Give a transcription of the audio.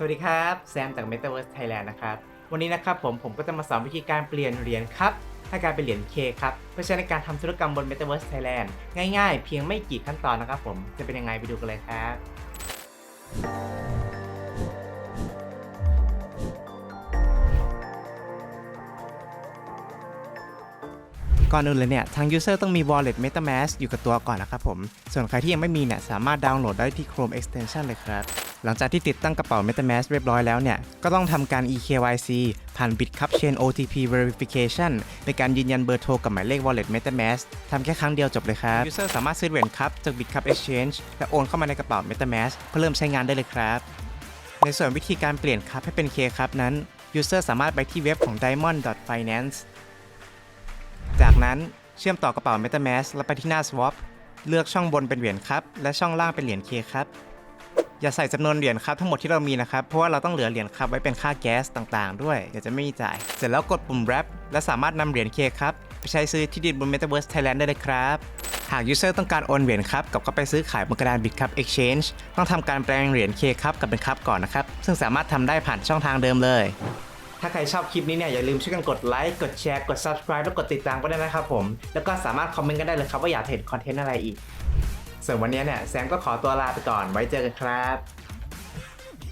สวัสดีครับ แซมจาก Metaverse Thailand นะครับ วันนี้นะครับผมผมก็จะมาสอนวิธีการเปลี่ยนเหรียญครับให้กลายเป็นเหรียญ K ครับ เพื่อใช้ในการทำธุรกรรมบน Metaverse Thailand ง่ายๆ เพียงไม่กี่ขั้นตอนนะครับผมจะเป็นยังไงไปดูกันเลยครับ ก่อนอื่นเลยเนี่ย ทาง User ต้องมี Wallet MetaMask อยู่กับตัวก่อนนะครับผม ส่วนใครที่ยังไม่มีเนี่ย สามารถดาวน์โหลดได้ที่ Chrome Extension เลยครับ หลังจากที่ติดตั้งกระเป๋า MetaMask เรียบร้อยแล้วเนี่ย ก็ต้องทำการ eKYC ผ่าน Bitcup Chain OTP Verification ในการยืนยันเบอร์โทรกับหมายเลข Wallet MetaMask ทำแค่ครั้งเดียวจบเลยครับ User สามารถซื้อเหรียญครับจาก Bitcup Exchange และโอนเข้ามาในกระเป๋า MetaMask เพื่อเริ่มใช้งานได้เลยครับ ในส่วนวิธีการเปลี่ยนครับให้เป็น K ครับนั้น User สามารถไปที่เว็บของ diamond.finance จากนั้นเชื่อมต่อกระเป๋า MetaMask แล้วไปที่หน้า Swap เลือกช่องบนเป็นเหรียญครับ และช่องล่างเป็นเหรียญ K ครับ อย่าใส่จำนวนเหรียญครับทั้งหมดที่เรามีนะครับ เพราะว่าเราต้องเหลือเหรียญครับไว้เป็นค่าแก๊สต่างๆ ด้วย เดี๋ยวจะไม่มีจ่าย เสร็จแล้วกดปุ่ม wrap และสามารถนำเหรียญ K ครับไปใช้ซื้อที่ดินบน Metaverse Thailand ได้เลยครับ หาก User ต้องการโอนเหรียญครับกลับเข้าไปซื้อขายบนกระดาน Bitcup Exchange ต้องทำการแปลงเหรียญ K ครับกับเป็นครับก่อนนะครับ ซึ่งสามารถทำได้ผ่านช่องทางเดิมเลย ถ้าใครชอบคลิปนี้เนี่ยอย่าลืมช่วยกันกดไลค์ กดแชร์ กด subscribe แล้วกดติดตามก็ได้นะครับผม แล้วก็สามารถคอมเมนต์กันได้เลยครับว่าอยากเห็นคอนเทนต์อะไรอีก ส่วนวันนี้เนี่ยแซมก็ขอตัวลาไปก่อน ไว้เจอกันครับ